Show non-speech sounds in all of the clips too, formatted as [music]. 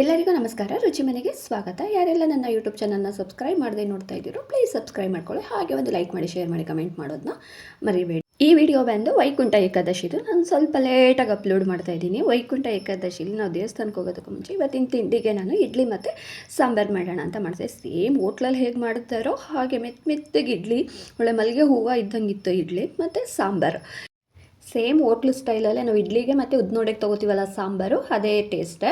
ಎಲ್ಲರಿಗೂ ನಮಸ್ಕಾರ. ರುಚಿ ಮನೆಗೆ ಸ್ವಾಗತ. ಯಾರೆಲ್ಲ ನನ್ನ ಯೂಟ್ಯೂಬ್ ಚಾನಲ್ನ ಸಬ್ಸ್ಕ್ರೈಬ್ ಮಾಡದೆ ನೋಡ್ತಾ ಇದ್ದೀರೋ ಪ್ಲೀಸ್ ಸಬ್ಸ್ಕ್ರೈಬ್ ಮಾಡ್ಕೊಳ್ಳಿ. ಹಾಗೆ ಒಂದು ಲೈಕ್ ಮಾಡಿ ಶೇರ್ ಮಾಡಿ ಕಮೆಂಟ್ ಮಾಡೋದನ್ನ ಮರಿಬೇಡಿ. ಈ ವಿಡಿಯೋ ಬಂದು ವೈಕುಂಠ ಏಕಾದಶಿದು ನಾನು ಸ್ವಲ್ಪ ಲೇಟಾಗಿ ಅಪ್ಲೋಡ್ ಮಾಡ್ತಾ ಇದ್ದೀನಿ. ವೈಕುಂಠ ಏಕಾದಶಿಲಿ ನಾವು ದೇವಸ್ಥಾನಕ್ಕೆ ಹೋಗೋದಕ್ಕೂ ಮುಂಚೆ ಇವತ್ತಿನ ತಿಂಡಿಗೆ ನಾನು ಇಡ್ಲಿ ಮತ್ತು ಸಾಂಬಾರು ಮಾಡೋಣ ಅಂತ ಮಾಡಿದೆ. ಸೇಮ್ ಹೋಟ್ಲಲ್ಲಿ ಹೇಗೆ ಮಾಡ್ತಾರೋ ಹಾಗೆ ಮೆತ್ತ ಮೆತ್ತಗೆ ಇಡ್ಲಿ, ಒಳ್ಳೆ ಮಲ್ಲಿಗೆ ಹೂವು ಇದ್ದಂಗಿತ್ತು ಇಡ್ಲಿ, ಮತ್ತು ಸಾಂಬಾರು. ಸೇಮ್ ಹೋಟ್ಲು ಸ್ಟೈಲಲ್ಲೇ ನಾವು ಇಡ್ಲಿಗೆ ಮತ್ತು ಉದ್ನೋಡೆಗೆ ತೊಗೋತೀವಲ್ಲ ಸಾಂಬಾರು, ಅದೇ ಟೇಸ್ಟ್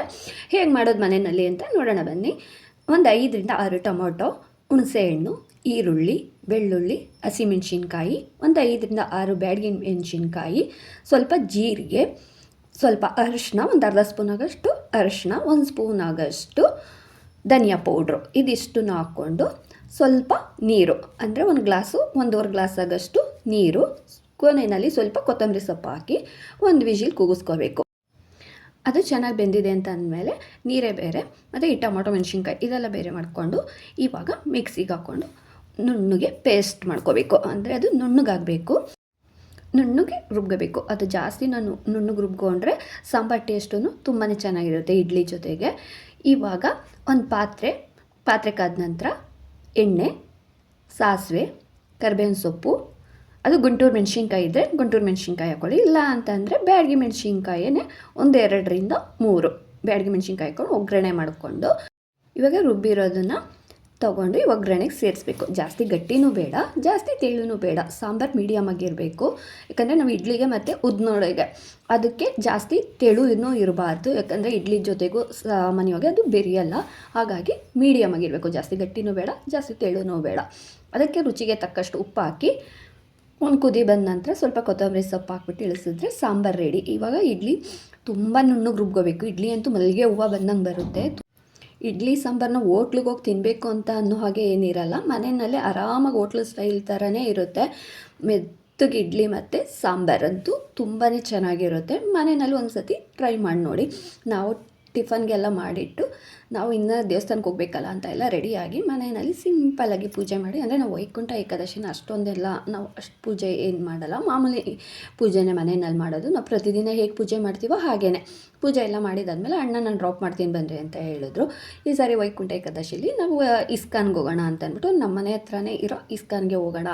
ಹೇಗೆ ಮಾಡೋದು ಮನೆಯಲ್ಲಿ ಅಂತ ನೋಡೋಣ ಬನ್ನಿ. ಒಂದು ಐದರಿಂದ ಆರು ಟೊಮೊಟೊ ಹುಣಸೆಹಣ್ಣು ಈರುಳ್ಳಿ, ಬೆಳ್ಳುಳ್ಳಿ, ಹಸಿಮೆಣ್ಸಿನ್ಕಾಯಿ, ಒಂದು ಐದರಿಂದ ಆರು ಬ್ಯಾಡ್ಗಿ ಮೆಣಸಿನ್ಕಾಯಿ, ಸ್ವಲ್ಪ ಜೀರಿಗೆ, ಸ್ವಲ್ಪ ಅರಿಶಿನ, ಒಂದು ಅರ್ಧ ಸ್ಪೂನ್ ಆಗೋಷ್ಟು ಅರಿಶಿನ, ಒಂದು ಸ್ಪೂನ್ ಆಗೋಷ್ಟು ಧನಿಯಾ ಪೌಡ್ರು ಇದಿಷ್ಟನ್ನು ಹಾಕ್ಕೊಂಡು ಸ್ವಲ್ಪ ನೀರು, ಅಂದರೆ ಒಂದು ಗ್ಲಾಸು, ಒಂದೂವರೆ ಗ್ಲಾಸ್ ಆಗೋಷ್ಟು ನೀರು ಕೊನೆಯಲ್ಲಿ ಸ್ವಲ್ಪ ಕೊತ್ತಂಬರಿ ಸೊಪ್ಪು ಹಾಕಿ ಒಂದು ವಿಜಿಲ್ ಕೂಗಿಸ್ಕೋಬೇಕು. ಅದು ಚೆನ್ನಾಗಿ ಬೆಂದಿದೆ ಅಂತ ಅಂದಮೇಲೆ ನೀರೇ ಬೇರೆ, ಮತ್ತು ಈ ಟೊಮೊಟೊ ಮೆಣಸಿನ್ಕಾಯಿ ಇದೆಲ್ಲ ಬೇರೆ ಮಾಡಿಕೊಂಡು ಇವಾಗ ಮಿಕ್ಸಿಗೆ ಹಾಕ್ಕೊಂಡು ನುಣ್ಣಗೆ ಪೇಸ್ಟ್ ಮಾಡ್ಕೋಬೇಕು. ಅಂದರೆ ಅದು ನುಣ್ಣಗಾಗಬೇಕು. ನುಣ್ಣಗೆ ರುಬ್ಕೋಬೇಕು. ಅದು ಜಾಸ್ತಿ ನಾನು ನುಣ್ಣಗೆ ರುಬ್ಕೊಂಡ್ರೆ ಸಾಂಬಾರು ಟೇಸ್ಟೂ ತುಂಬಾ ಚೆನ್ನಾಗಿರುತ್ತೆ ಇಡ್ಲಿ ಜೊತೆಗೆ. ಇವಾಗ ಒಂದು ಪಾತ್ರೆ ಪಾತ್ರೆ ಕಾದ ನಂತರ ಎಣ್ಣೆ, ಸಾಸಿವೆ, ಕರಿಬೇವಿನ ಸೊಪ್ಪು ಅದು ಗುಂಟೂರು ಮೆಣಸಿನ್ಕಾಯಿ ಇದ್ದರೆ ಗುಂಟೂರು ಮೆಣಸಿನ್ಕಾಯಿ ಹಾಕ್ಕೊಳ್ಳಿ ಇಲ್ಲ ಅಂತಂದರೆ ಬ್ಯಾಡಗಿ ಒಂದು ಎರಡರಿಂದ ಮೂರು. ಬ್ಯಾಡಗಿ ಮೆಣಸಿನ್ಕಾಯಿ ಹಾಕ್ಕೊಂಡು ಒಗ್ಗರಣೆ ಮಾಡಿಕೊಂಡು ಇವಾಗ ರುಬ್ಬಿರೋದನ್ನು ತೊಗೊಂಡು ಒಗ್ಗರಣೆಗೆ ಸೇರಿಸ್ಬೇಕು. ಜಾಸ್ತಿ ಗಟ್ಟಿನೂ ಬೇಡ, ಜಾಸ್ತಿ ತೆಳುನೂ ಬೇಡ. ಸಾಂಬಾರು ಮೀಡಿಯಮ್ ಆಗಿರಬೇಕು. ಯಾಕಂದರೆ ನಾವು ಇಡ್ಲಿಗೆ ಮತ್ತು ಉದ್ನೋಳಿಗೆ ಅದಕ್ಕೆ ಜಾಸ್ತಿ ತೆಳುನೂ ಇರಬಾರ್ದು. ಯಾಕಂದರೆ ಇಡ್ಲಿ ಜೊತೆಗೂ ಸಾಮಾನ್ಯವಾಗಿ ಅದು ಬೆರಿಯಲ್ಲ. ಹಾಗಾಗಿ ಮೀಡಿಯಮ್ ಆಗಿರಬೇಕು. ಜಾಸ್ತಿ ಗಟ್ಟಿನೂ ಬೇಡ, ಜಾಸ್ತಿ ತೆಳುನೂ ಬೇಡ. ಅದಕ್ಕೆ ರುಚಿಗೆ ತಕ್ಕಷ್ಟು ಉಪ್ಪು ಹಾಕಿ ಒಂದು ಕುದಿ ಬಂದ ನಂತರ ಸ್ವಲ್ಪ ಕೊತ್ತಂಬರಿ ಸೊಪ್ಪು ಹಾಕ್ಬಿಟ್ಟು ಇಳಿಸಿದ್ರೆ ಸಾಂಬಾರು ರೆಡಿ ಇವಾಗ ಇಡ್ಲಿ ತುಂಬ ನುಣ್ಣಗೆ ರುಬ್ಕೋಬೇಕು. ಇಡ್ಲಿ ಅಂತೂ ಮಲ್ಲಿಗೆ ಹೂವು ಬಂದಂಗೆ ಬರುತ್ತೆ. ಇಡ್ಲಿ ಸಾಂಬಾರನ್ನ ಹೋಟ್ಲಿಗೆ ಹೋಗಿ ತಿನ್ನಬೇಕು ಅಂತ ಅನ್ನೋ ಹಾಗೆ ಏನಿರಲ್ಲ. ಮನೆಯಲ್ಲೇ ಆರಾಮಾಗಿ ಹೋಟ್ಲು ಸ್ಟೈಲ್ ಥರನೇ ಇರುತ್ತೆ. ಮೆತ್ತಗೆ ಇಡ್ಲಿ ಮತ್ತು ಸಾಂಬಾರಂತೂ ತುಂಬಾ ಚೆನ್ನಾಗಿರುತ್ತೆ. ಮನೆಯಲ್ಲಿ ಒಂದು ಸತಿ ಟ್ರೈ ಮಾಡಿ ನೋಡಿ. ನಾವು ಟಿಫನ್ಗೆಲ್ಲ ಮಾಡಿಟ್ಟು ನಾವು ಇನ್ನೂ ದೇವಸ್ಥಾನಕ್ಕೆ ಹೋಗ್ಬೇಕಲ್ಲ ಅಂತ ಎಲ್ಲ ರೆಡಿಯಾಗಿ ಮನೆಯಲ್ಲಿ ಸಿಂಪಲ್ಲಾಗಿ ಪೂಜೆ ಮಾಡಿ, ಅಂದರೆ ನಾವು ವೈಕುಂಠ ಏಕಾದಶಿನ ಅಷ್ಟೊಂದೆಲ್ಲ ನಾವು ಅಷ್ಟು ಪೂಜೆ ಏನು ಮಾಡಲ್ಲ. ಮಾಮೂಲಿ ಪೂಜೆನೇ ಮನೆಯಲ್ಲಿ ಮಾಡೋದು. ನಾವು ಪ್ರತಿದಿನ ಹೇಗೆ ಪೂಜೆ ಮಾಡ್ತೀವೋ ಹಾಗೇ ಪೂಜೆ ಎಲ್ಲ ಮಾಡಿದಾದ್ಮೇಲೆ ಅಣ್ಣ ನಾನು ಡ್ರಾಪ್ ಮಾಡ್ತೀನಿ ಬನ್ನಿರಿ ಅಂತ ಹೇಳಿದ್ರು. ಈ ಸಾರಿ ವೈಕುಂಠ ಏಕಾದಶಿಲಿ ನಾವು ಇಸ್ಕಾನ್ಗೆ ಹೋಗೋಣ ಅಂತ ಅಂದ್ಬಿಟ್ಟು ನಮ್ಮ ಮನೆ ಹತ್ರನೇ ಇರೋ ಇಸ್ಕಾನ್ಗೆ ಹೋಗೋಣ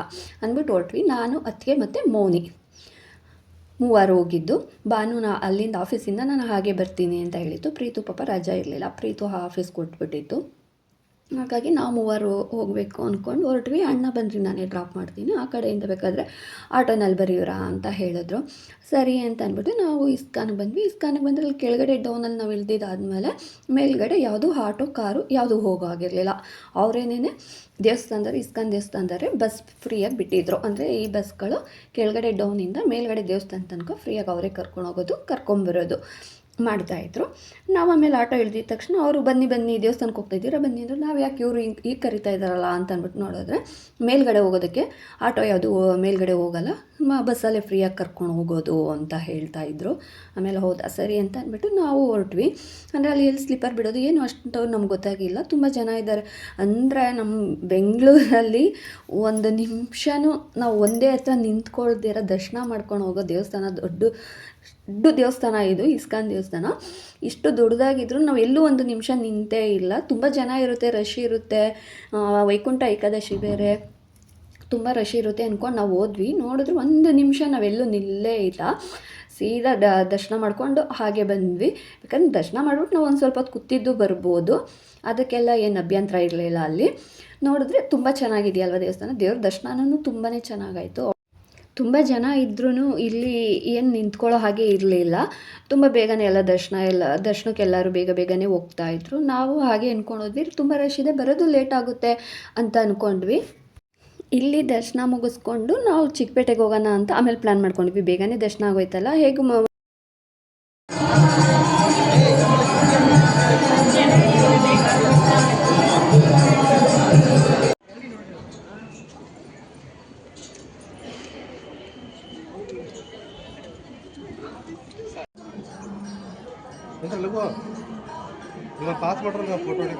ಅಂದ್ಬಿಟ್ಟು ಹೊರಟ್ವಿ. ನಾನು, ಅತ್ತಿಗೆ ಮತ್ತು ಮೌನಿ. ಮೂವರು ಹೋಗಿದ್ದು. ಭಾನು, ನಾ ಅಲ್ಲಿಂದ ಆಫೀಸಿಂದ ನಾನು ಹಾಗೆ ಬರ್ತೀನಿ ಅಂತ ಹೇಳಿದ್ದು. ಪ್ರೀತು ಪಾಪ ರಜಾ ಇರಲಿಲ್ಲ. ಪ್ರೀತು ಆಫೀಸ್ ಕೊಟ್ಬಿಟ್ಟಿತ್ತು. ಹಾಗಾಗಿ ನಾವು ಮೂವರು ಹೋಗಬೇಕು ಅಂದ್ಕೊಂಡು ಹೊರಟ್ವಿ. ಅಣ್ಣ ಬಂದ್ರಿ, ನಾನೇ ಡ್ರಾಪ್ ಮಾಡ್ತೀನಿ. ಆ ಕಡೆಯಿಂದ ಬೇಕಾದರೆ ಆಟೋನಲ್ಲಿ ಬರೆಯೋರಾ ಅಂತ ಹೇಳಿದ್ರು. ಸರಿ ಅಂತ ಅಂದ್ಬಿಟ್ಟು ನಾವು ಇಸ್ಕಾನಿಗೆ ಬಂದ್ವಿ. ಇಸ್ಕಾನಿಗೆ ಬಂದರೆ ಅಲ್ಲಿ ಕೆಳಗಡೆ ಡೌನಲ್ಲಿ ನಾವು ಇಳ್ದಿದ್ದಾದಮೇಲೆ ಮೇಲ್ಗಡೆ ಯಾವುದು ಆಟೋ, ಕಾರು ಯಾವುದು ಹೋಗೋ ಆಗಿರಲಿಲ್ಲ ಅವರೇನೇ ದೇವಸ್ಥಾನದವ್ರು ಇಸ್ಕಾನ್ ದೇವಸ್ಥಾನದವ್ರೆ ಬಸ್ ಫ್ರೀಯಾಗಿ ಬಿಟ್ಟಿದ್ರು. ಅಂದರೆ ಈ ಬಸ್ಗಳು ಕೆಳಗಡೆ ಡೌನಿಂದ ಮೇಲ್ಗಡೆ ದೇವಸ್ಥಾನ ತನಕ ಫ್ರೀಯಾಗಿ ಅವರೇ ಕರ್ಕೊಂಡು ಹೋಗೋದು ಕರ್ಕೊಂಬರೋದು ಮಾಡ್ತಾಯಿದ್ರು ನಾವು ಆಮೇಲೆ ಆಟೋ ಇಳಿದಿದ್ದ ತಕ್ಷಣ ಅವರು ಬನ್ನಿ ಬನ್ನಿ ದೇವಸ್ಥಾನಕ್ಕೆ ಹೋಗ್ತಾ ಇದ್ದೀರಾ, ಬನ್ನಿ ಅಂದರು. ನಾವು ಯಾಕೆ ಇವರು ಹಿಂಗೆ ಈಗ ಕರಿತಾ ಇದ್ದಾರಲ್ಲ ಅಂತ ಅಂದ್ಬಿಟ್ಟು ನೋಡಿದ್ರೆ ಮೇಲ್ಗಡೆ ಹೋಗೋದಕ್ಕೆ ಆಟೋ ಯಾವುದು ಮೇಲ್ಗಡೆ ಹೋಗಲ್ಲ ಬಸ್ಸಲ್ಲೇ ಫ್ರೀಯಾಗಿ ಕರ್ಕೊಂಡು ಹೋಗೋದು ಅಂತ ಹೇಳ್ತಾ ಇದ್ರು. ಆಮೇಲೆ ಹೌದಾ ಸರಿ ಅಂತ ಅಂದ್ಬಿಟ್ಟು ನಾವು ಹೊರಟ್ವಿ. ಅಂದರೆ ಅಲ್ಲಿ ಎಲ್ಲಿ ಸ್ಲೀಪರ್ ಬಿಡೋದು ಏನು ಅಷ್ಟು ನಮ್ಗೆ ಗೊತ್ತಾಗಿಲ್ಲ. ತುಂಬ ಜನ ಇದ್ದಾರೆ. ಅಂದರೆ ನಮ್ಮ ಬೆಂಗಳೂರಲ್ಲಿ ಒಂದು ನಿಮಿಷನೂ ನಾವು ಒಂದೇ ಹತ್ರ ನಿಂತ್ಕೊಳ್ದಿರ ದರ್ಶನ ಮಾಡ್ಕೊಂಡು ಹೋಗೋ ದೇವಸ್ಥಾನ ದೊಡ್ಡ ದೊಡ್ಡ ದೇವಸ್ಥಾನ ಇದು, ಇಸ್ಕಾನ್ ದೇವಸ್ಥಾನ. ಇಷ್ಟು ದೊಡ್ಡದಾಗಿದ್ರು ನಾವು ಎಲ್ಲೂ ಒಂದು ನಿಮಿಷ ನಿಂತೇ ಇಲ್ಲ. ತುಂಬ ಜನ ಇರುತ್ತೆ, ರಶ್ ಇರುತ್ತೆ. ವೈಕುಂಠ ಏಕಾದಶಿ ಬೇರೆ. ತುಂಬ ರಶ್ ಇರುತ್ತೆ ಅಂದ್ಕೊಂಡು ನಾವು ಹೋದ್ವಿ. ನೋಡಿದ್ರೆ ಒಂದು ನಿಮಿಷ ನಾವೆಲ್ಲೂ ನಿಲ್ಲೇ ಇಲ್ಲ. ಸೀದಾ ಡ ದರ್ಶನ ಮಾಡಿಕೊಂಡು ಹಾಗೆ ಬಂದ್ವಿ. ಯಾಕಂದ್ರೆ ದರ್ಶನ ಮಾಡ್ಬಿಟ್ಟು ನಾವು ಒಂದು ಸ್ವಲ್ಪ ಹೊತ್ತು ಕೂತಿದ್ದು ಬರ್ಬೋದು. ಅದಕ್ಕೆಲ್ಲ ಏನು ಅಭ್ಯಂತರ ಇರಲಿಲ್ಲ ಅಲ್ಲಿ. ನೋಡಿದ್ರೆ ತುಂಬ ಚೆನ್ನಾಗಿದೆಯಲ್ವ ದೇವಸ್ಥಾನ? ದೇವ್ರ ದರ್ಶನನೂ ತುಂಬಾ ಚೆನ್ನಾಗಾಯಿತು. ತುಂಬ ಜನ ಇದ್ರೂ ಇಲ್ಲಿ ಏನು ನಿಂತ್ಕೊಳ್ಳೋ ಹಾಗೆ ಇರಲಿಲ್ಲ. ತುಂಬ ಬೇಗನೆ ಎಲ್ಲ ದರ್ಶನ ಎಲ್ಲ, ದರ್ಶನಕ್ಕೆ ಎಲ್ಲರೂ ಬೇಗ ಬೇಗನೆ ಹೋಗ್ತಾ ಇದ್ರು. ನಾವು ಹಾಗೆ ಅಂದ್ಕೊಂಡೋದ್ವಿ ತುಂಬ ರಶ್ ಇದೆ, ಬರೋದು ಲೇಟ್ ಆಗುತ್ತೆ ಅಂತ ಅಂದ್ಕೊಂಡ್ವಿ ಇಲ್ಲಿ ದರ್ಶನ ಮುಗಿಸ್ಕೊಂಡು ನಾವು ಚಿಕ್ಕಪೇಟೆಗೆ ಹೋಗೋಣ ಅಂತ ಆಮೇಲೆ ಪ್ಲ್ಯಾನ್ ಮಾಡ್ಕೊಂಡ್ವಿ. ಬೇಗನೆ ದರ್ಶನ ಆಗೋಯ್ತಲ್ಲ, ಹೇಗೆ ಮ ಎಂತ ಲಘು ಇವಾಗ ಪಾಸ್ ಮಾಡ್ರೆ ನಾವು ಫೋಟೋ ಹೊಡಿ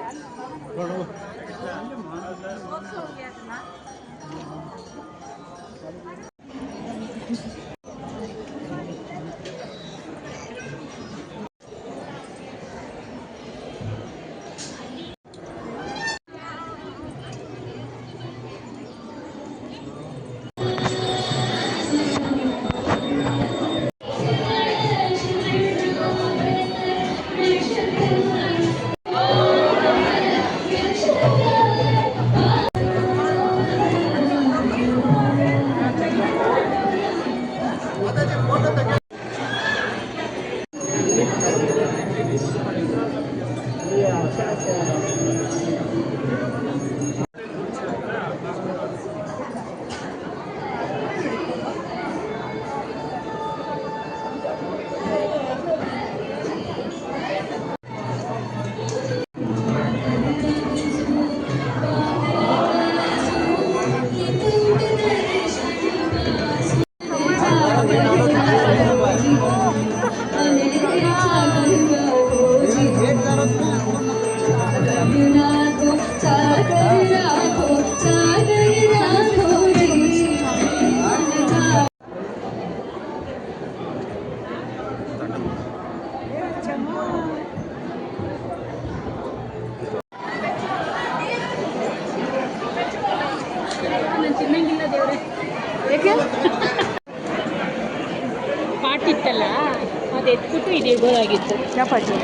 ಇಡ್ಬೋದಾಗಿತ್ತು ಚಪಾತಿ.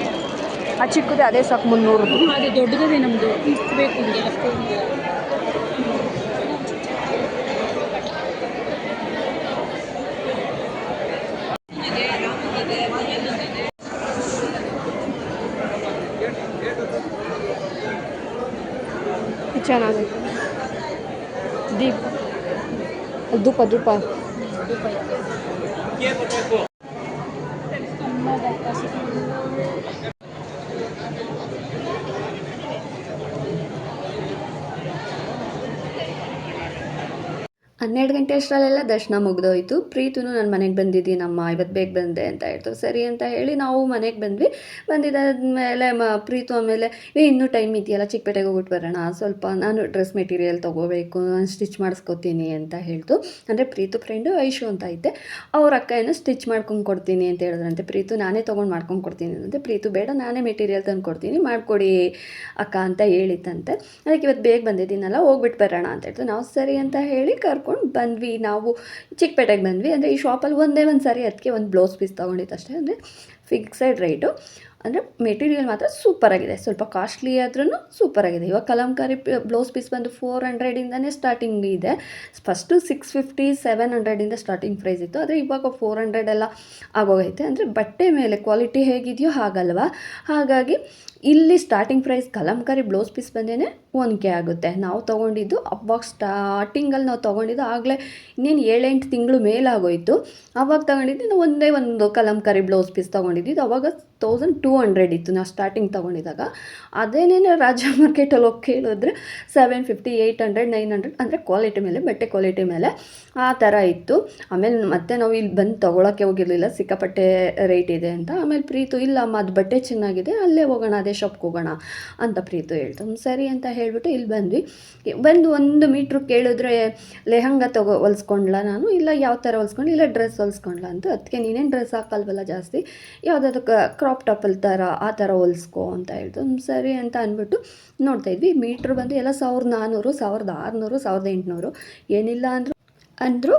ಆ ಚಿಕ್ಕದೇ ಅದೇ ಸಾಕು ಮುನ್ನೂರು ಅದು ದೊಡ್ಡದೇ ನಮ್ಮದು ಇಷ್ಟು ಬೇಕು ಚೆನ್ನಾಗೈತೆ. ದೀಪ. ಧೂಪ ಧೂಪ. ಹನ್ನೆರಡು ಗಂಟೆ ಅಷ್ಟರಲ್ಲೆಲ್ಲ ದರ್ಶನ ಮುಗಿದೋಯ್ತು. ಪ್ರೀತುನು ನನ್ನ ಮನೆಗೆ ಬಂದಿದ್ದೀನಮ್ಮ ಇವತ್ತು ಬೇಗ ಬಂದೆ ಅಂತ ಹೇಳ್ತು. ಸರಿ ಅಂತ ಹೇಳಿ ನಾವು ಮನೆಗೆ ಬಂದ್ವಿ. ಬಂದಿದ್ದಾದ್ಮೇಲೆ ಮ, ಪ್ರೀತು ಆಮೇಲೆ, ಏ, ಇನ್ನೂ ಟೈಮ್ ಇದೆಯಲ್ಲ, ಚಿಕ್ಕಪೇಟೆಗೆ ಹೋಗ್ಬಿಟ್ಟು ಬರೋಣ. ಸ್ವಲ್ಪ ನಾನು ಡ್ರೆಸ್ ಮೆಟೀರಿಯಲ್ ತೊಗೋಬೇಕು, ನಾನು ಸ್ಟಿಚ್ ಮಾಡಿಸ್ಕೊತೀನಿ ಅಂತ ಹೇಳ್ತು. ಅಂದರೆ ಪ್ರೀತು ಫ್ರೆಂಡು ಐಶು ಅಂತ ಐತೆ ಅವ್ರ ಅಕ್ಕ ಏನೋ ಸ್ಟಿಚ್ ಮಾಡ್ಕೊಂಡು ಕೊಡ್ತೀನಿ ಅಂತ ಹೇಳಿದ್ರಂತೆ. ಪ್ರೀತು, ನಾನೇ ತೊಗೊಂಡು ಮಾಡ್ಕೊಂಡು ಕೊಡ್ತೀನಿ ಅಂತೆ ಪ್ರೀತು, ಬೇಡ, ನಾನೇ ಮೆಟೀರಿಯಲ್ ತಂದು ಕೊಡ್ತೀನಿ, ಮಾಡಿಕೊಡಿ ಅಕ್ಕ ಅಂತ ಹೇಳಿತ್ತಂತೆ ಅದಕ್ಕೆ ಇವತ್ತು ಬೇಗ ಬಂದಿದ್ದೀನಲ್ಲ ಹೋಗ್ಬಿಟ್ಟು ಬರೋಣ ಅಂತ ಹೇಳ್ತು. ನಾವು ಸರಿ ಅಂತ ಹೇಳಿ ಕರ್ಕೊಂಡು ಬಂದ್ವಿ. ನಾವು ಚಿಕ್ಕಪೇಟೆಗೆ ಬಂದ್ವಿ. ಅಂದರೆ ಈ ಶಾಪಲ್ಲಿ ಒಂದೇ ಒಂದು ಸಾರಿ ಅದಕ್ಕೆ ಒಂದು ಬ್ಲೌಸ್ ಪೀಸ್ ತೊಗೊಂಡಿತ್ತು ಅಷ್ಟೇ. ಅಂದರೆ ಫಿಕ್ಸೆಡ್ ರೇಟು ಅಂದರೆ ಮೆಟೀರಿಯಲ್ ಮಾತ್ರ ಸೂಪರಾಗಿದೆ ಸ್ವಲ್ಪ ಕಾಸ್ಟ್ಲಿ ಆದ್ರೂ ಸೂಪರಾಗಿದೆ ಇವಾಗ ಕಲಂಕಾರಿ ಬ್ಲೌಸ್ ಪೀಸ್ ಬಂದು ಫೋರ್ ಹಂಡ್ರೆಡಿಂದನೇ ಸ್ಟಾರ್ಟಿಂಗ್ ಇದೆ. ಫಸ್ಟು ಸಿಕ್ಸ್ ಫಿಫ್ಟಿ ಸೆವೆನ್ ಹಂಡ್ರೆಡಿಂದ ಸ್ಟಾರ್ಟಿಂಗ್ ಪ್ರೈಸ್ ಇತ್ತು. ಆದರೆ ಇವಾಗ ಫೋರ್ ಹಂಡ್ರೆಡ್ ಎಲ್ಲ ಆಗೋಗೈತೆ. ಅಂದರೆ ಬಟ್ಟೆ ಮೇಲೆ ಕ್ವಾಲಿಟಿ ಹೇಗಿದೆಯೋ ಹಾಗಲ್ವಾ? ಹಾಗಾಗಿ ಇಲ್ಲಿ starting price Kalamkari blouse piece ಬಂದೇ ಒನ್ಕೆ ಆಗುತ್ತೆ. ನಾವು ತೊಗೊಂಡಿದ್ದು ಅವಾಗ ಸ್ಟಾರ್ಟಿಂಗಲ್ಲಿ ನಾವು ತೊಗೊಂಡಿದ್ದು ಆಗಲೇ ಇನ್ನೇನು ಏಳೆಂಟು ತಿಂಗಳು ಮೇಲಾಗೋಯಿತು. ಆವಾಗ ತೊಗೊಂಡಿದ್ದು ನಾವು ಒಂದೇ ಒಂದು ಕಲಂಕಾರಿ ಬ್ಲೌಸ್ ಪೀಸ್ ತೊಗೊಂಡಿದ್ದು. ಅವಾಗ ತೌಸಂಡ್ ಟೂ ಹಂಡ್ರೆಡ್ ಇತ್ತು ನಾವು ಸ್ಟಾರ್ಟಿಂಗ್ ತೊಗೊಂಡಿದ್ದಾಗ. ಅದೇನೇನು ರಾಜ ಮಾರ್ಕೆಟಲ್ಲಿ [laughs] ಹೋಗಿ ಕೇಳಿದ್ರೆ seven fifty eight hundred nine hundred ಅಂದರೆ ಕ್ವಾಲಿಟಿ ಮೇಲೆ, ಬಟ್ಟೆ ಕ್ವಾಲಿಟಿ ಮೇಲೆ ಆ ಥರ ಇತ್ತು. ಆಮೇಲೆ ಮತ್ತೆ ನಾವು ಇಲ್ಲಿ ಬಂದು ತೊಗೊಳಕ್ಕೆ ಹೋಗಿರಲಿಲ್ಲ. ಸಿಕ್ಕಾಪಟ್ಟೆ ರೇಟ್ ಇದೆ ಅಂತ. ಆಮೇಲೆ ಪ್ರೀತು ಇಲ್ಲ ಅಮ್ಮ ಅದು ಬಟ್ಟೆ ಚೆನ್ನಾಗಿದೆ, ಅಲ್ಲೇ ಹೋಗೋಣ ಅದೇ ಶಾಪ್ಗೆ ಹೋಗೋಣ ಅಂತ ಪ್ರೀತು ಹೇಳ್ತು. ಸರಿ ಅಂತ ಹೇಳಿಬಿಟ್ಟು ಇಲ್ಲಿ ಬಂದ್ವಿ. ಬಂದು ಒಂದು ಮೀಟ್ರ್ ಕೇಳಿದ್ರೆ ಲೆಹಂಗ ತಗೋ ಹೊಲ್ಸ್ಕೊಂಡ್ಲ ನಾನು? ಇಲ್ಲ, ಯಾವ ಥರ ಹೊಲ್ಸ್ಕೊಂಡು ಇಲ್ಲ, ಡ್ರೆಸ್ ಹೊಲ್ಸ್ಕೊಂಡ್ಲ ಅಂತ. ಅದಕ್ಕೆ ನೀನೇನು ಡ್ರೆಸ್ ಹಾಕಲ್ವಲ್ಲ ಜಾಸ್ತಿ? ಯಾವುದಾದ್ರು ಕ್ರಾಪ್ ಟಾಪಲ್ ಥರ, ಆ ಥರ ಹೊಲ್ಸ್ಕೊ ಅಂತ ಹೇಳ್ತು. ಸರಿ ಅಂತ ಅಂದ್ಬಿಟ್ಟು ನೋಡ್ತಾ ಇದ್ವಿ. ಮೀಟ್ರ್ ಬಂದು ಎಲ್ಲ ಸಾವಿರದ ನಾನ್ನೂರು ಸಾವಿರದ ಆರುನೂರು, ಸಾವಿರದ ಎಂಟುನೂರು. ಏನಿಲ್ಲ ಅಂದರು ಅಂದರು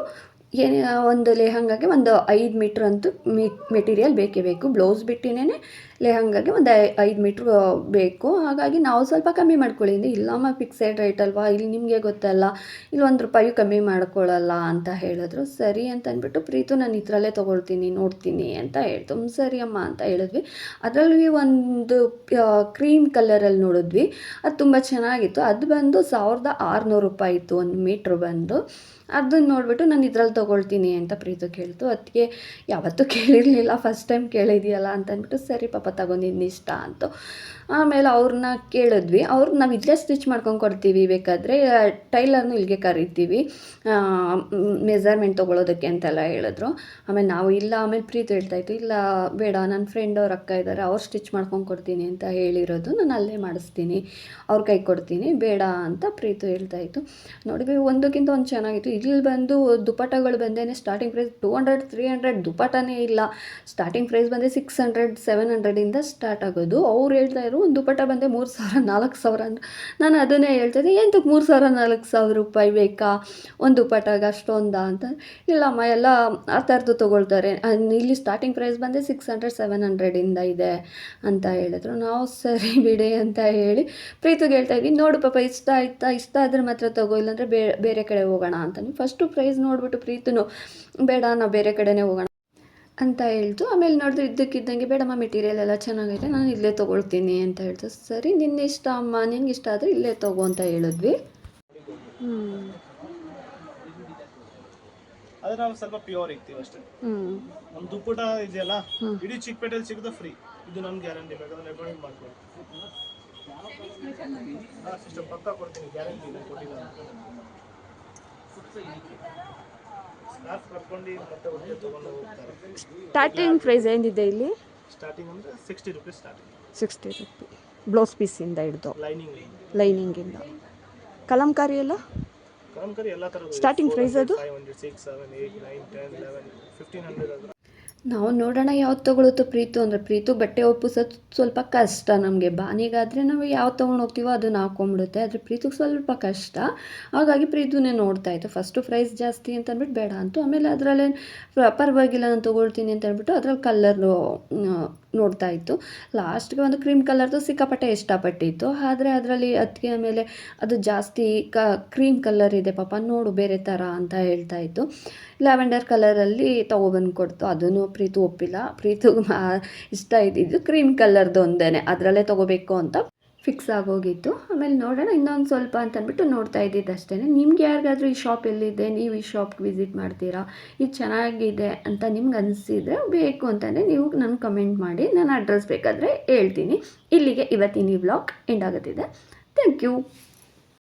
ಏನೇ ಒಂದು ಲೆಹಂಗಾಗೆ ಒಂದು ಐದು ಮೀಟ್ರ್ ಅಂತೂ ಮೀ, ಮೆಟೀರಿಯಲ್ ಬೇಕೇ ಬೇಕು. ಬ್ಲೌಸ್ ಬಿಟ್ಟಿನೇ ಲೆಹಂಗಾಗೆ ಒಂದು ಐದು ಮೀಟ್ರ್ ಬೇಕು. ಹಾಗಾಗಿ ನಾವು ಸ್ವಲ್ಪ ಕಮ್ಮಿ ಮಾಡ್ಕೊಳ್ಳಿ. ಅಂದರೆ ಇಲ್ಲಮ್ಮ ಫಿಕ್ಸೆಡ್ ರೇಟ್ ಅಲ್ವಾ? ಇಲ್ಲಿ ನಿಮಗೆ ಗೊತ್ತಲ್ಲ. ಇಲ್ಲಿ ಒಂದು ರೂಪಾಯಿ ಕಮ್ಮಿ ಮಾಡ್ಕೊಳ್ಳಲ್ಲ ಅಂತ ಹೇಳಿದ್ರು. ಸರಿ ಅಂತ ಅಂದ್ಬಿಟ್ಟು ಪ್ರೀತು ನಾನು ಇದರಲ್ಲೇ ತೊಗೊಳ್ತೀನಿ, ನೋಡ್ತೀನಿ ಅಂತ ಹೇಳ್ತು. ಸರಿ ಅಮ್ಮ ಅಂತ ಹೇಳಿದ್ವಿ. ಅದರಲ್ಲಿ ಒಂದು ಕ್ರೀಮ್ ಕಲರಲ್ಲಿ ನೋಡಿದ್ವಿ. ಅದು ತುಂಬ ಚೆನ್ನಾಗಿತ್ತು. ಅದು ಬಂದು ಸಾವಿರದ ಆರುನೂರು ರೂಪಾಯಿ ಇತ್ತು, ಒಂದು ಮೀಟ್ರ್ ಬಂದು. ಅದನ್ನ ನೋಡಿಬಿಟ್ಟು ನಾನು ಇದ್ರಲ್ಲಿ ತೊಗೊಳ್ತೀನಿ ಅಂತ ಪ್ರೀತು ಕೇಳ್ತು. ಅದಕ್ಕೆ ಯಾವತ್ತೂ ಕೇಳಿರಲಿಲ್ಲ ಫಸ್ಟ್ ಟೈಮ್ ಕೇಳಿದೆಯಲ್ಲ ಅಂತ ಅಂದ್ಬಿಟ್ಟು, ಸರಿ ಪಾಪ ತಗೊಂಡಿದ್ದು ಇಷ್ಟ ಅಂತು. ಆಮೇಲೆ ಅವ್ರನ್ನ ಕೇಳಿದ್ವಿ. ಅವ್ರು ನಾವು ಇಲ್ಲೇ ಸ್ಟಿಚ್ ಮಾಡ್ಕೊಂಡು ಕೊಡ್ತೀವಿ. ಬೇಕಾದರೆ ಟೈಲರ್ನು ಇಲ್ಲಿಗೆ ಕರಿತೀವಿ. ಮೆಸರ್ಮೆಂಟ್ ತೊಗೊಳೋದಕ್ಕೆ ಅಂತೆಲ್ಲ ಹೇಳಿದ್ರು. ಆಮೇಲೆ ನಾವು ಇಲ್ಲ, ಆಮೇಲೆ ಪ್ರೀತಿ ಹೇಳ್ತಾಯಿತ್ತು ಇಲ್ಲ, ಬೇಡ ನನ್ನ ಫ್ರೆಂಡ್ ಅವ್ರ ಅಕ್ಕ ಇದ್ದಾರೆ ಅವ್ರು ಸ್ಟಿಚ್ ಮಾಡ್ಕೊಂಡು ಕೊಡ್ತೀನಿ ಅಂತ ಹೇಳಿರೋದು ನಾನು ಅಲ್ಲೇ ಮಾಡಿಸ್ತೀನಿ. ಅವ್ರ ಕೈ ಕೊಡ್ತೀನಿ, ಬೇಡ ಅಂತ ಪ್ರೀತು ಹೇಳ್ತಾಯಿತ್ತು ನೋಡಿದ್ವಿ, ಒಂದಕ್ಕಿಂತ ಒಂದು ಚೆನ್ನಾಗಿತ್ತು. ಇಲ್ಲಿ ಬಂದು ದುಪಟ್ಟಗಳು ಬಂದೇನೆ starting price two hundred three hundred ದುಪಟನೇ ಇಲ್ಲ. ಸ್ಟಾರ್ಟಿಂಗ್ ಪ್ರೈಸ್ ಬಂದರೆ ಸಿಕ್ಸ್ ಹಂಡ್ರೆಡ್ ಸೆವೆನ್ ಹಂಡ್ರೆಡಿಂದ ಸ್ಟಾರ್ಟ್ ಆಗೋದು. ಅವ್ರು ಹೇಳ್ತಾ ಇದ್ರು ಒಂದು ದುಪಟ್ಟ ಬಂದೆ ಮೂರು ಸಾವಿರ, ನಾಲ್ಕು ಸಾವಿರ ಅಂದ್ರೆ. ನಾನು ಅದನ್ನೇ ಹೇಳ್ತಿದ್ದೆ ಎಂತಕ್ಕೆ ಮೂರು ಸಾವಿರ, ನಾಲ್ಕು ಸಾವಿರ ರೂಪಾಯಿ ಬೇಕಾ? ಒಂದು ದುಪಟ್ಟಾಗ ಅಷ್ಟೊಂದಾ? ಅಂತ. ಇಲ್ಲಮ್ಮ, ಎಲ್ಲ ಆ ಥರದ್ದು ತೊಗೊಳ್ತಾರೆ. ಇಲ್ಲಿ ಸ್ಟಾರ್ಟಿಂಗ್ ಪ್ರೈಸ್ ಬಂದೆ ಸಿಕ್ಸ್ ಹಂಡ್ರೆಡ್ ಸೆವೆನ್ ಹಂಡ್ರೆಡಿಂದ ಇದೆ ಅಂತ ಹೇಳಿದ್ರು. ನಾವು ಸರಿ ಬಿಡಿ ಅಂತ ಹೇಳಿ ಪ್ರೀತಿಗೆ ಹೇಳ್ತಾ ಇದ್ವಿ. ನೋಡು ಪಾಪ, ಇಷ್ಟ ಆಯ್ತಾ? ಇಷ್ಟ ಆದರೆ ಮಾತ್ರ ತಗೋ, ಇಲ್ಲಾಂದರೆ ಬೇ, ಬೇರೆ ಕಡೆ ಹೋಗೋಣ ಅಂತ. ಫಸ್ಟು ಪ್ರೈಸ್ ನೋಡಿಬಿಟ್ಟು ಪ್ರೀತಿನೂ, ಬೇಡ ನಾವು ಬೇರೆ ಕಡೆನೇ ಹೋಗೋಣ ಅಂತ ಹೇಳ್ತು ಆಮೇಲೆ ನೋಡಿದ್ರೆ ಇದ್ದಕ್ಕಿದ್ದಂಗೆ ಬೇಡಮ್ಮ ಮೆಟೀರಿಯಲ್ ಎಲ್ಲ ಚೆನ್ನಾಗೈತೆ ನಾನು ಇಲ್ಲೇ ತೊಗೊಳ್ತೀನಿ ಅಂತ ಹೇಳ್ತು ಸರಿ ನಿನ್ನ ಇಷ್ಟ ಅಮ್ಮ ನಿಂಗೆ ಇಷ್ಟ ಆದರೆ ಇಲ್ಲೇ ತಗೋ ಅಂತ ಹೇಳಿದ್ವಿ. ಹ್ಞೂ ನಾವು ಸ್ವಲ್ಪ ಪ್ಯೂರ್ ಅಷ್ಟೇ. ನಮ್ಮ ದುಪ್ಪಟ ಇದೆಯಲ್ಲ ಇಡೀ ಚಿಕ್ಕಪೇಟೆಯಲ್ಲಿ ಸಿಗೋದು ಫ್ರೀ ಇದು ನಮ್ಮ ಗ್ಯಾರಂಟಿ ಬೇಕಾದ್ರೆ ರೆಕಮೆಂಡ್ ಮಾಡ್ಕೊಳ್ಳಿ ಹಾಂ ಸಿಸ್ಟರ್ ಪಕ್ಕ ಕೊಡ್ತೀನಿ ಗ್ಯಾರಂಟಿ ಕೊಟ್ಟಿಲ್ಲ ಸ್ಟಾರ್ಟಿಂಗ್ ಪ್ರೈಸ್ ಏನಿದೆ ಇಲ್ಲಿ? ಸ್ಟಾರ್ಟಿಂಗ್ ಅಂದರೆ sixty rupees starting sixty rupee blouse ಪೀಸಿಂದ ಹಿಡ್ದು. ಲೈನಿಂಗ್ ಲೈನಿಂಗಿಂದ ಕಲಂಕಾರಿ ಎಲ್ಲ? ಕಲಂಕಾರಿ ಎಲ್ಲ ಥರ ಸ್ಟಾರ್ಟಿಂಗ್ ಪ್ರೈಸ್ ಅದು? Five hundred six seven eight nine ten eleven fifteen hundred ಅದು ನಾವು ನೋಡೋಣ ಯಾವ್ದು ತೊಗೊಳುತ್ತೋ ಪ್ರೀತು ಅಂದರೆ ಪ್ರೀತು ಬಟ್ಟೆ ಒಪ್ಪಿಸೋದು ಸ್ವಲ್ಪ ಕಷ್ಟ ನಮಗೆ. ಬಾನಿಗಾದರೆ ನಾವು ಯಾವ್ದು ತೊಗೊಂಡು ಹೋಗ್ತೀವೋ ಅದನ್ನ ಹಾಕೊಂಡ್ಬಿಡುತ್ತೆ. ಆದರೆ ಪ್ರೀತಿಗೆ ಸ್ವಲ್ಪ ಕಷ್ಟ. ಹಾಗಾಗಿ ಪ್ರೀತುನೇ ನೋಡ್ತಾ ಇತ್ತು. ಫಸ್ಟು ಪ್ರೈಸ್ ಜಾಸ್ತಿ ಅಂತ ಅಂದ್ಬಿಟ್ಟು ಬೇಡ ಅಂತು. ಆಮೇಲೆ ಅದರಲ್ಲೇ ಪರವಾಗಿಲ್ಲ ನಾನು ತೊಗೊಳ್ತೀನಿ ಅಂತ ಹೇಳ್ಬಿಟ್ಟು ಅದ್ರಲ್ಲಿ ಕಲ್ಲರು ನೋಡ್ತಾ ಇತ್ತು. ಲಾಸ್ಟ್ಗೆ ಒಂದು ಕ್ರೀಮ್ ಕಲರ್ದು ಸಿಕ್ಕಾಪಟ್ಟೆ ಇಷ್ಟಪಟ್ಟಿತ್ತು. ಆದರೆ ಅದರಲ್ಲಿ ಅದಕ್ಕೆ ಆಮೇಲೆ ಅದು ಜಾಸ್ತಿ ಕ ಕ್ರೀಮ್ ಕಲರ್ ಇದೆ ಪಾಪ, ನೋಡು ಬೇರೆ ಥರ ಅಂತ ಹೇಳ್ತಾ ಇತ್ತು. ಲ್ಯಾವೆಂಡರ್ ಕಲರಲ್ಲಿ ತಗೊಬಂದು ಕೊಡ್ತು. ಅದನ್ನು ಪ್ರೀತು ಒಪ್ಪಿಲ್ಲ. ಪ್ರೀತು ಇಷ್ಟ ಇದ್ದಿದ್ದು ಕ್ರೀಮ್ ಕಲರ್ದು ಒಂದೇ ಅದರಲ್ಲೇ ತೊಗೋಬೇಕು ಅಂತ ಫಿಕ್ಸ್ ಆಗೋಗಿತ್ತು. ಆಮೇಲೆ ನೋಡೋಣ, ಇನ್ನೊಂದು ಸ್ವಲ್ಪ ಅಂತ ಅಂದ್ಬಿಟ್ಟು ನೋಡ್ತಾ ಇದ್ದಿದ್ದು ಅಷ್ಟೇ ನಿಮ್ಗೆ ಯಾರಿಗಾದ್ರೂ ಈ ಶಾಪ್ ಎಲ್ಲಿದೆ? ನೀವು ಈ ಶಾಪ್ಗೆ ವಿಸಿಟ್ ಮಾಡ್ತೀರಾ? ಇದು ಚೆನ್ನಾಗಿದೆ ಅಂತ ನಿಮ್ಗೆ ಅನಿಸಿದರೆ ಬೇಕು ಅಂತಲೇ ನೀವು ನನಗೆ ಕಮೆಂಟ್ ಮಾಡಿ, ನಾನು ಅಡ್ರೆಸ್ ಬೇಕಾದರೆ ಹೇಳ್ತೀನಿ. ಇಲ್ಲಿಗೆ ಇವತ್ತಿನ ಈ ವ್ಲಾಗ್ ಎಂಡ್ ಆಗುತ್ತಿದೆ. Thank you